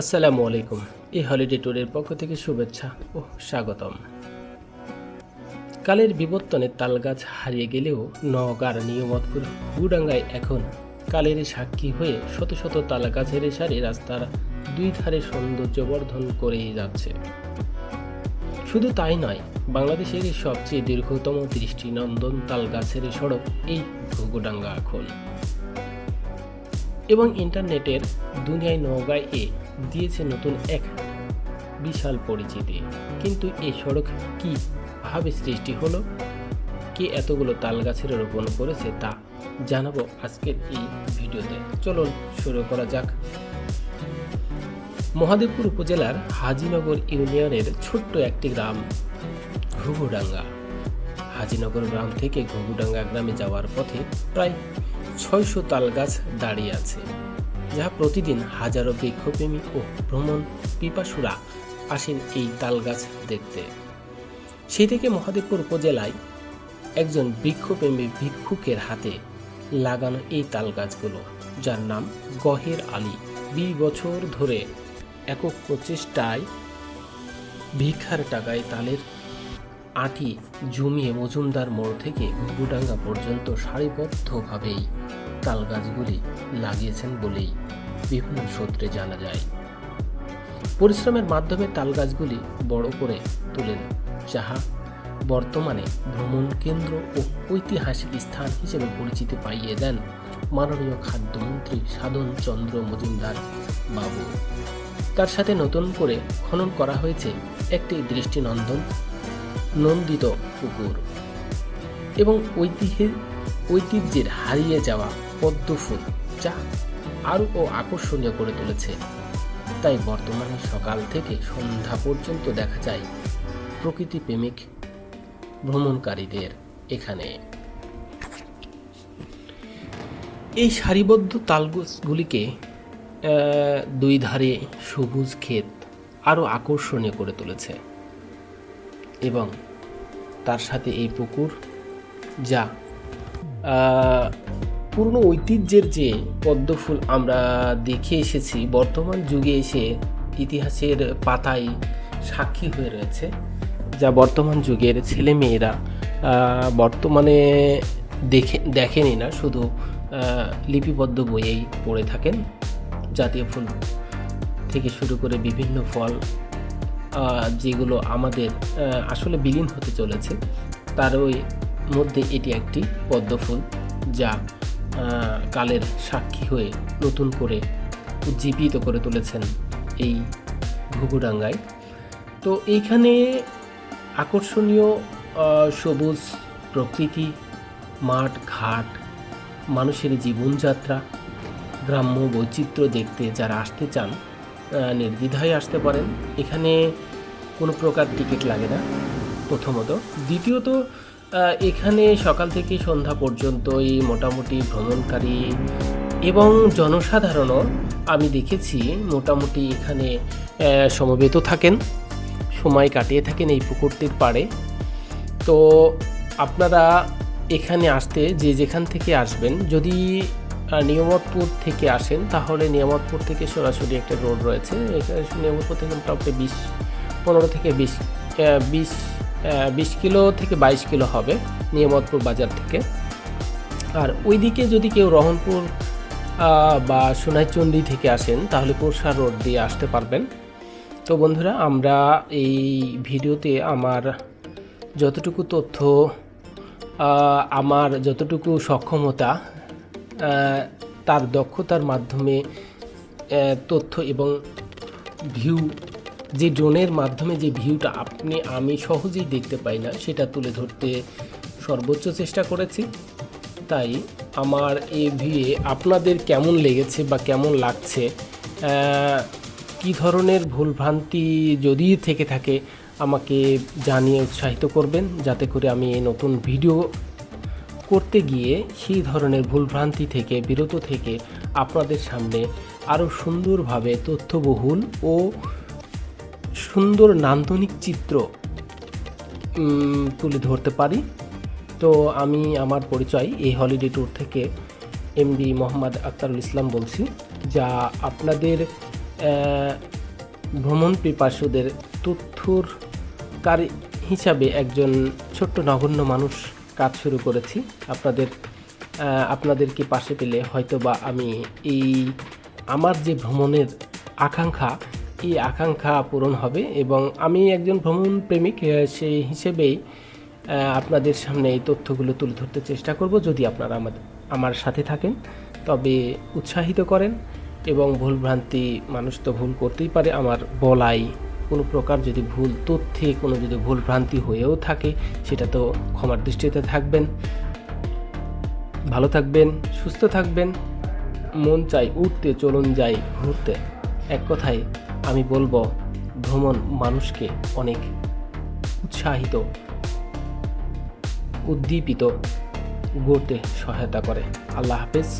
আসসালামু আলাইকুম। এই হলিডে ট্যুরের পক্ষ থেকে শুভেচ্ছা ও স্বাগতম। কালের বিবর্তনে তালগাছ হারিয়ে গেলেও নওগাঁর নিয়মতপুর গুডাঙ্গায় এখন কালের সাক্ষী হয়ে শত শত তালগাছের সারি রাস্তার দুই ধারে সৌন্দর্য বর্ধন করেই যাচ্ছে। শুধু তাই নয়, বাংলাদেশের সবচেয়ে দীর্ঘতম দৃষ্টিনন্দন তালগাছের সড়ক এই ঘুঘুডাঙ্গা এখন। এবং ইন্টারনেটের দুনিয়ায় নওগাঁয় এ দিয়েছে নতুন এক বিশাল পরিচিতি। কিন্তু এই সড়ক কি ভাবে সৃষ্টি হলো? কে এতগুলো তাল গাছের রোপণ করেছে তা জানাব আজকের এই ভিডিওতে। চলুন শুরু করা যাক। মহাদেবপুর উপজেলার হাজিনগর ইউনিয়নের ছোট্ট একটি গ্রাম, ঘুঘুডাঙ্গা। হাজিনগর গ্রাম থেকে ঘুঘুডাঙ্গা গ্রামে যাওয়ার পথে প্রায় ছয়শো তালগাছ দাঁড়িয়ে আছে। যা প্রতিদিন হাজারো বৃক্ষপ্রেমী ও ভ্রমণ পিপাসুরা আসেন এই তালগাছ দেখতে। সেই থেকে মহাদেবপুর উপজেলায় একজন বৃক্ষপ্রেমী ভিক্ষুকের হাতে লাগানো এই তালগাছগুলো, যার নাম গহের আলী। বিশ বছর ধরে একক প্রচেষ্টায় ভিক্ষার টাকায় তালের আটি জমিয়ে মজুমদার মোড় থেকে বুডাঙ্গা পর্যন্ত সারিবদ্ধভাবেই তাল গাছগুলি লাগিয়েছেন বলেই বিভিন্ন সূত্রে জানা যায়। পরিশ্রমের মাধ্যমে তাল গাছগুলি বড় করে তোলেন, যাহা বর্তমানে ভ্রমণ কেন্দ্র ও ঐতিহাসিক স্থান হিসেবে পরিচিতি পাইয়ে দেন মাননীয় খাদ্যমন্ত্রী সাধন চন্দ্র মজুমদার বাবু। তার সাথে নতুন করে খনন করা হয়েছে একটি দৃষ্টিনন্দন নন্দিত পুকুর এবং ঐতিহ্যের ঐতিহ্যের হারিয়ে যাওয়া পদ্মফুল, যা আরও আকর্ষণীয় করে তুলেছে। তাই বর্তমানে সকাল থেকে সন্ধ্যা পর্যন্ত দেখা যায় প্রকৃতি প্রেমিক ভ্রমণকারীদের এখানে। এই সারিবদ্ধ তালগুলিকে দুই ধারে সবুজ ক্ষেত আরও আকর্ষণীয় করে তুলেছে এবং তার সাথে এই পুকুর যা পুরনো ঐতিহ্যের যে পদ্মফুল আমরা দেখে এসেছি, বর্তমান যুগে এসে ইতিহাসের পাতায় সাক্ষী হয়ে রয়েছে যা বর্তমান যুগের ছেলে মেয়েরা বর্তমানে দেখে, দেখেনি না, শুধু লিপিবদ্ধ বইয়েই পড়ে থাকেন জাতীয় ফুল থেকে শুরু করে বিভিন্ন ফল যেগুলো আমাদের আসলে বিলীন হতে চলেছে তার ওই মধ্যে এটি একটি পদ্ম ফুল যা কালের সাক্ষী হয়ে নতুন করে উজ্জীবিত করে তুলেছেন এই ঘুঘুডাঙ্গায়। তো এইখানে আকর্ষণীয় সবুজ প্রকৃতি, মাঠ, ঘাট, মানুষের জীবনযাত্রা, গ্রাম্য বৈচিত্র্য দেখতে যারা আসতে চান নির্দ্বিধায় আসতে পারেন। এখানে কোনো প্রকার টিকিট লাগে না প্রথমত। দ্বিতীয়ত এখানে সকাল থেকে সন্ধ্যা পর্যন্তই মোটামুটি ভ্রমণকারী এবং জনসাধারণও আমি দেখেছি মোটামুটি এখানে সমবেত থাকেন, সময় কাটিয়ে থাকেন এই পুকুরটির পাড়ে। তো আপনারা এখানে আসতে যে যেখান থেকে আসবেন, যদি নিয়ামতপুর থেকে আসেন, তাহলে নিয়ামতপুর থেকে সরাসরি একটা রোড রয়েছে। এখানে নিয়ামতপুর থেকে মোটামুটি বিশ, পনেরো থেকে বিশ বিশ বিশ কিলো থেকে বাইশ কিলো হবে নিয়ামতপুর বাজার থেকে। আর ওইদিকে যদি কেউ রহনপুর বা সোনাইচন্ডী থেকে আসেন, তাহলে পোরশা রোড দিয়ে আসতে পারবেন। তো বন্ধুরা, আমরা এই ভিডিওতে আমার যতটুকু তথ্য আমার যতটুকু সক্ষমতা তার দক্ষতার মাধ্যমে তথ্য এবং ভিউ যে ড্রোনের মাধ্যমে যে ভিউটা আপনি, আমি সহজেই দেখতে পাই না, সেটা তুলে ধরতে সর্বোচ্চ চেষ্টা করেছি। তাই আমার এই ভিউয়ে আপনাদের কেমন লেগেছে বা কেমন লাগছে কি ধরনের ভুলভ্রান্তি যদি থেকে থাকে, আমাকে জানিয়ে উৎসাহিত করবেন, যাতে করে আমি এই নতুন ভিডিও করতে গিয়ে সেই ধরনের ভুলভ্রান্তি থেকে, বিরত থেকে আপনাদের সামনে আরও সুন্দরভাবে তথ্যবহুল ও সুন্দর নান্দনিক চিত্র তুলে ধরতে পারি। তো আমি আমার পরিচয় এই হলিডে ট্যুর থেকে এমডি মোহাম্মদ আক্তারুল ইসলাম বলছি, যা আপনাদের ভ্রমণ পিপাসুদের তথ্যর কারি হিসাবে একজন ছোট্ট নগণ্য মানুষ কাজ শুরু করেছি। আপনাদের আপনাদেরকে পাশে পেলে হয়তো বা আমি এই আমার যে ভ্রমণের আকাঙ্ক্ষা এই আকাঙ্ক্ষা পূরণ হবে? এবং আমি একজন ভ্রমণ প্রেমিক সেই হিসেবেই আপনাদের সামনে এই তথ্যগুলো তুলে ধরতে চেষ্টা করব। যদি আপনারা আমাদের আমার সাথে থাকেন, তবে উৎসাহিত করেন এবং ভুলভ্রান্তি মানুষ তো ভুল করতেই পারে। আমার বলাই কোনো প্রকার যদি ভুল তথ্যে কোনো যদি ভুল ভ্রান্তি হয়েও থাকে, সেটা তো ক্ষমার দৃষ্টিতে থাকবেন। ভালো থাকবেন, সুস্থ থাকবেন, মন চাই উঠতে, চলুন যাই, ঘুরতে। এক কথায় আমি বলব ভ্রমণ মানুষকে অনেক উৎসাহিত উদ্দীপিত গড়তে সহায়তা করে। আল্লাহ হাফেজ।